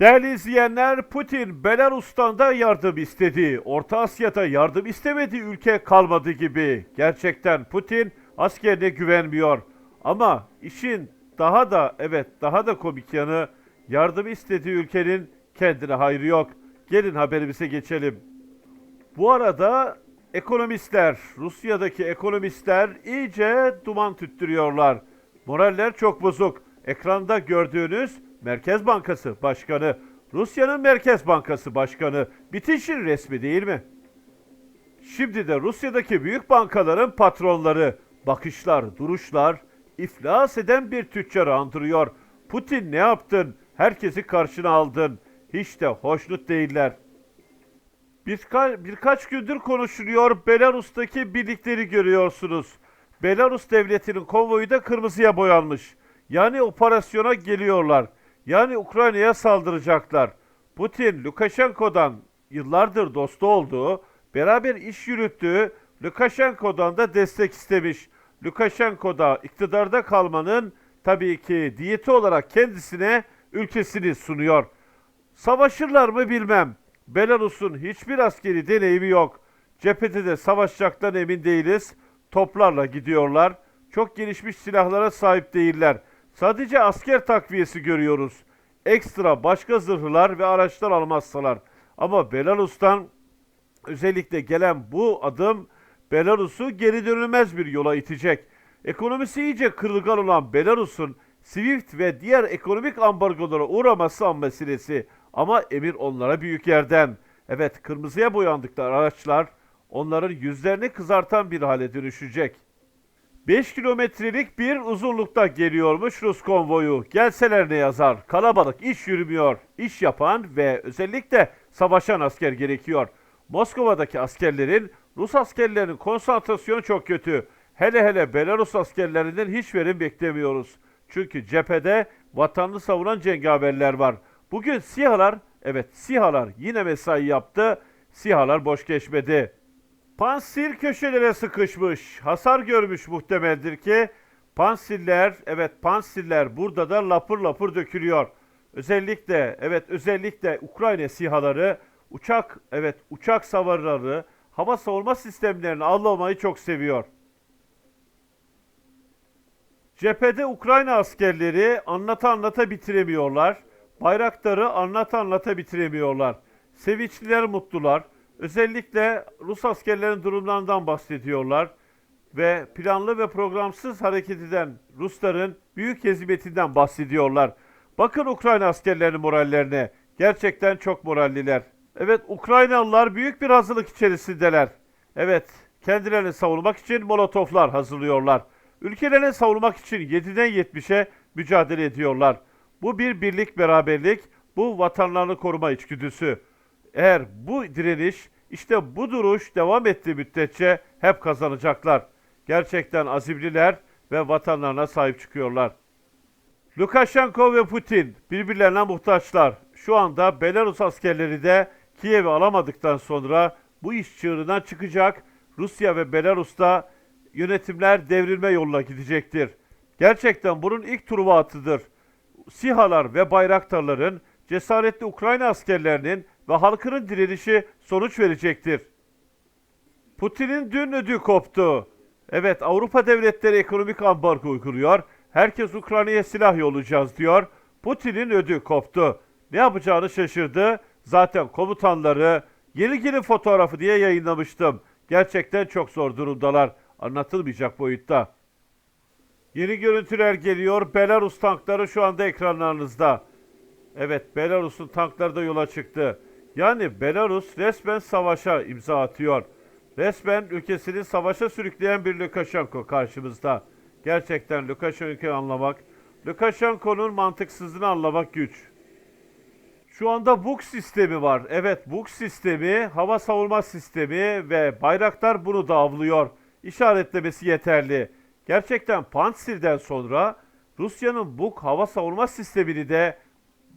Değerli izleyenler, Putin Belarus'tan da yardım istedi. Orta Asya'da yardım istemediği ülke kalmadı gibi. Gerçekten Putin askerine güvenmiyor. Ama işin daha da evet daha da komik yanı yardım istediği ülkenin kendine hayrı yok. Gelin haberimize geçelim. Bu arada ekonomistler, Rusya'daki ekonomistler iyice duman tüttürüyorlar. Moraller çok bozuk. Ekranda gördüğünüz Merkez Bankası Başkanı, Rusya'nın Merkez Bankası Başkanı bitişin resmi değil mi? Şimdi de Rusya'daki büyük bankaların patronları, bakışlar, duruşlar iflas eden bir tüccarı andırıyor. Putin ne yaptın? Herkesi karşına aldın. Hiç de hoşnut değiller. Birka, birkaç gündür konuşuluyor. Belarus'taki birlikleri görüyorsunuz. Belarus devletinin konvoyu da kırmızıya boyanmış. Yani operasyona geliyorlar. Yani Ukrayna'ya saldıracaklar. Putin, Lukashenko'dan yıllardır dostu olduğu, beraber iş yürüttüğü Lukashenko'dan da destek istemiş. Lukashenko da iktidarda kalmanın tabii ki diyeti olarak kendisine ülkesini sunuyor. Savaşırlar mı bilmem. Belarus'un hiçbir askeri deneyimi yok. Cephede de savaşacaktan emin değiliz. Toplarla gidiyorlar. Çok gelişmiş silahlara sahip değiller. Sadece asker takviyesi görüyoruz. Ekstra başka zırhlar ve araçlar almazsalar. Ama Belarus'tan özellikle gelen bu adım Belarus'u geri dönülmez bir yola itecek. Ekonomisi iyice kırılgan olan Belarus'un SWIFT ve diğer ekonomik ambargolara uğraması an meselesi. Ama emir onlara büyük yerden. Evet kırmızıya boyandıkları araçlar onların yüzlerini kızartan bir hale dönüşecek. 5 kilometrelik bir uzunlukta geliyormuş Rus konvoyu. Gelseler ne yazar? Kalabalık, iş yürümüyor. İş yapan ve özellikle savaşan asker gerekiyor. Moskova'daki askerlerin, Rus askerlerinin konsantrasyonu çok kötü. Hele hele Belarus askerlerinden hiç verim beklemiyoruz. Çünkü cephede vatanını savunan cengaverler var. Bugün SİHA'lar, evet SİHA'lar yine mesai yaptı. SİHA'lar boş geçmedi. Pansil köşelere sıkışmış. Hasar görmüş muhtemeldir ki pansiller, evet pansiller burada da lapır lapır dökülüyor. Özellikle, evet özellikle Ukrayna SİHA'ları, uçak, evet uçak savarları, hava savunma sistemlerini avlamayı çok seviyor. Cephede Ukrayna askerleri anlata anlata bitiremiyorlar. Bayraktarı anlata anlata bitiremiyorlar. Sevinçliler mutlular. Özellikle Rus askerlerin durumlarından bahsediyorlar. Ve planlı ve programsız hareket eden Rusların büyük hezimetinden bahsediyorlar. Bakın Ukrayna askerlerinin morallerine. Gerçekten çok moralliler. Evet Ukraynalılar büyük bir hazırlık içerisindeler. Evet kendilerini savunmak için molotoflar hazırlıyorlar. Ülkelerini savunmak için 7'den 70'e mücadele ediyorlar. Bu bir birlik beraberlik, bu vatanlarını koruma içgüdüsü. Eğer bu direniş, işte bu duruş devam ettiği müddetçe hep kazanacaklar. Gerçekten azimliler ve vatanlarına sahip çıkıyorlar. Lukashenko ve Putin birbirlerine muhtaçlar. Şu anda Belarus askerleri de Kiev'i alamadıktan sonra bu iş çığırından çıkacak. Rusya ve Belarus'ta yönetimler devrilme yoluna gidecektir. Gerçekten bunun ilk truva atıdır. SİHA'lar ve bayraktarların cesaretli Ukrayna askerlerinin ve halkının direnişi sonuç verecektir. Putin'in dün ödü koptu. Evet Avrupa devletleri ekonomik ambargo uyguluyor. Herkes Ukrayna'ya silah yollayacağız diyor. Putin'in ödü koptu. Ne yapacağını şaşırdı. Zaten komutanları yeni gelin fotoğrafı diye yayınlamıştım. Gerçekten çok zor durumdalar. Anlatılmayacak boyutta. Yeni görüntüler geliyor. Belarus tankları şu anda ekranlarınızda. Evet, Belarus'un tankları da yola çıktı. Yani Belarus resmen savaşa imza atıyor. Resmen ülkesini savaşa sürükleyen bir Lukashenko karşımızda. Gerçekten Lukashenko'yu anlamak, Lukashenko'nun mantıksızlığını anlamak güç. Şu anda Buk sistemi var. Evet Buk sistemi, hava savunma sistemi ve bayraktar bunu da avlıyor. İşaretlemesi yeterli. Gerçekten Pantsir'den sonra Rusya'nın Buk hava savunma sistemini de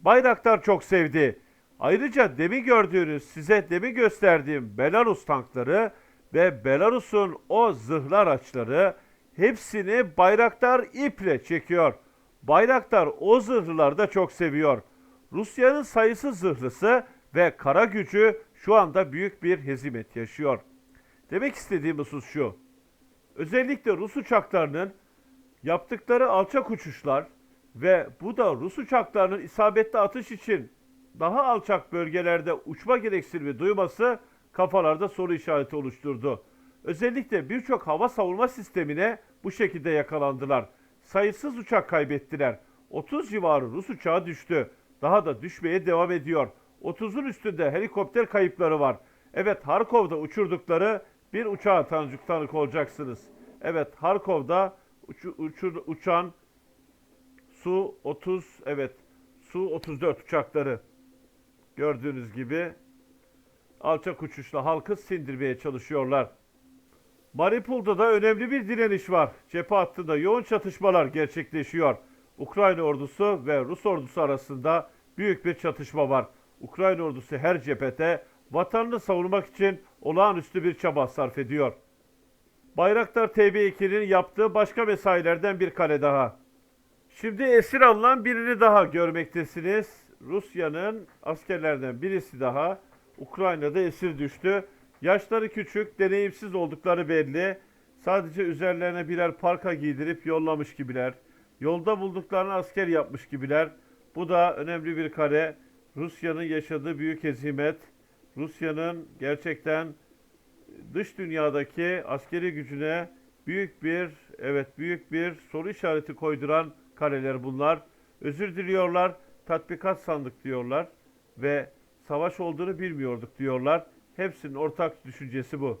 Bayraktar çok sevdi. Ayrıca demin gördüğünüz, size demin gösterdiğim Belarus tankları ve Belarus'un o zırhlı araçları hepsini Bayraktar iple çekiyor. Bayraktar o zırhlıları da çok seviyor. Rusya'nın sayısız zırhlısı ve kara gücü şu anda büyük bir hezimet yaşıyor. Demek istediğim husus şu. Özellikle Rus uçaklarının yaptıkları alçak uçuşlar ve bu da Rus uçaklarının isabetli atış için daha alçak bölgelerde uçma gereksinimi duyması kafalarda soru işareti oluşturdu. Özellikle birçok hava savunma sistemine bu şekilde yakalandılar. Sayısız uçak kaybettiler. 30 civarı Rus uçağı düştü. Daha da düşmeye devam ediyor. 30'un üstünde helikopter kayıpları var. Evet Harkov'da uçurdukları bir uçağa tanıcık tanık olacaksınız. Evet Harkov'da uçu- uçur- uçan Su-30 evet Su-34 uçakları gördüğünüz gibi alçak uçuşla halkı sindirmeye çalışıyorlar. Mariupol'da da önemli bir direniş var. Cephe hattında yoğun çatışmalar gerçekleşiyor. Ukrayna ordusu ve Rus ordusu arasında büyük bir çatışma var. Ukrayna ordusu her cephede vatanını savunmak için olağanüstü bir çaba sarf ediyor. Bayraktar TB2'nin yaptığı başka mesailerden bir kale daha. Şimdi esir alınan birini daha görmektesiniz. Rusya'nın askerlerden birisi daha Ukrayna'da esir düştü. Yaşları küçük, deneyimsiz oldukları belli. Sadece üzerlerine birer parka giydirip yollamış gibiler. Yolda bulduklarını asker yapmış gibiler. Bu da önemli bir kare. Rusya'nın yaşadığı büyük hezimet. Rusya'nın gerçekten dış dünyadaki askeri gücüne büyük bir evet büyük bir soru işareti koyduran kareler bunlar. Özür diliyorlar, tatbikat sandık diyorlar ve savaş olduğunu bilmiyorduk diyorlar. Hepsinin ortak düşüncesi bu.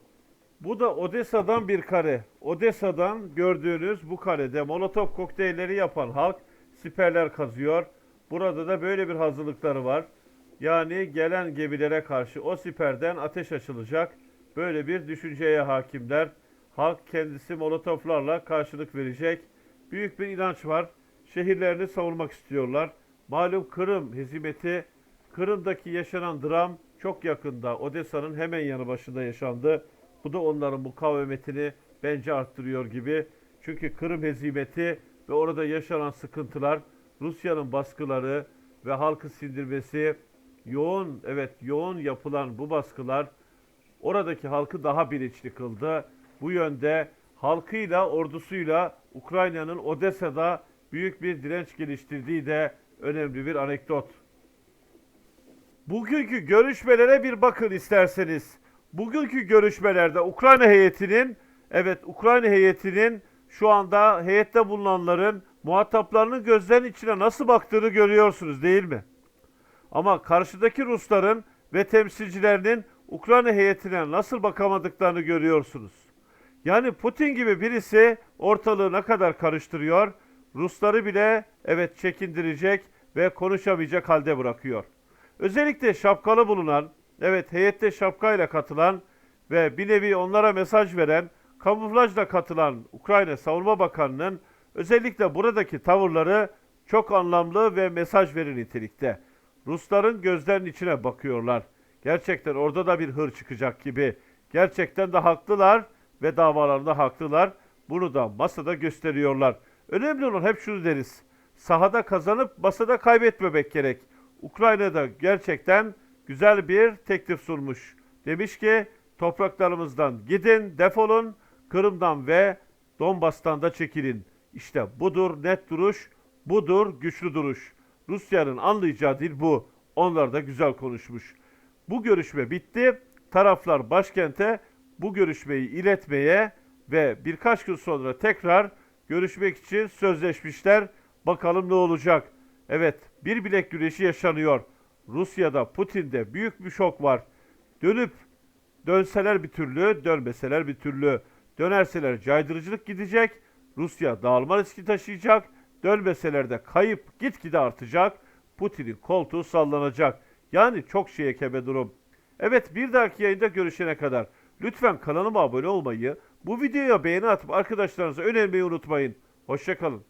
Bu da Odessa'dan bir kare. Odessa'dan gördüğünüz bu karede Molotov kokteylleri yapan halk siperler kazıyor. Burada da böyle bir hazırlıkları var. Yani gelen gemilere karşı o siperden ateş açılacak. Böyle bir düşünceye hakimler. Halk kendisi molotoflarla karşılık verecek. Büyük bir inanç var. Şehirlerini savunmak istiyorlar. Malum Kırım hezimeti, Kırım'daki yaşanan dram çok yakında Odessa'nın hemen yanı başında yaşandı. Bu da onların mukavemetini bence arttırıyor gibi. Çünkü Kırım hezimeti ve orada yaşanan sıkıntılar, Rusya'nın baskıları ve halkı sindirmesi, yoğun evet yoğun yapılan bu baskılar oradaki halkı daha bilinçli kıldı. Bu yönde halkıyla, ordusuyla Ukrayna'nın Odessa'da büyük bir direnç geliştirdiği de önemli bir anekdot. Bugünkü görüşmelere bir bakın isterseniz. Bugünkü görüşmelerde Ukrayna heyetinin, evet Ukrayna heyetinin şu anda heyette bulunanların muhataplarının gözlerinin içine nasıl baktığını görüyorsunuz değil mi? Ama karşıdaki Rusların ve temsilcilerinin Ukrayna heyetine nasıl bakamadıklarını görüyorsunuz. Yani Putin gibi birisi ortalığı ne kadar karıştırıyor, Rusları bile evet çekindirecek ve konuşamayacak halde bırakıyor. Özellikle şapkalı bulunan, evet heyette şapkayla katılan ve bir nevi onlara mesaj veren, kamuflajla katılan Ukrayna Savunma Bakanı'nın özellikle buradaki tavırları çok anlamlı ve mesaj verir nitelikte. Rusların gözlerinin içine bakıyorlar. Gerçekten orada da bir hır çıkacak gibi. Gerçekten de haklılar ve davalarında haklılar. Bunu da masada gösteriyorlar. Önemli olan hep şunu deriz. Sahada kazanıp masada kaybetmemek gerek. Ukrayna'da gerçekten güzel bir teklif sunmuş. Demiş ki topraklarımızdan gidin, defolun, Kırım'dan ve Donbas'tan da çekilin. İşte budur net duruş, budur güçlü duruş. Rusya'nın anlayacağı dil bu. Onlar da güzel konuşmuş. Bu görüşme bitti. Taraflar başkente bu görüşmeyi iletmeye ve birkaç gün sonra tekrar görüşmek için sözleşmişler. Bakalım ne olacak? Evet, bir bilek güreşi yaşanıyor. Rusya'da, Putin'de büyük bir şok var. Dönüp dönseler bir türlü, dönmeseler bir türlü. Dönerseler caydırıcılık gidecek. Rusya dağılma riski taşıyacak. Dönmeseler de kayıp gitgide artacak. Putin'in koltuğu sallanacak. Yani çok şeye kebe durum. Evet bir dahaki yayında görüşene kadar lütfen kanalıma abone olmayı, bu videoya beğeni atıp arkadaşlarınıza önermeyi unutmayın. Hoşçakalın.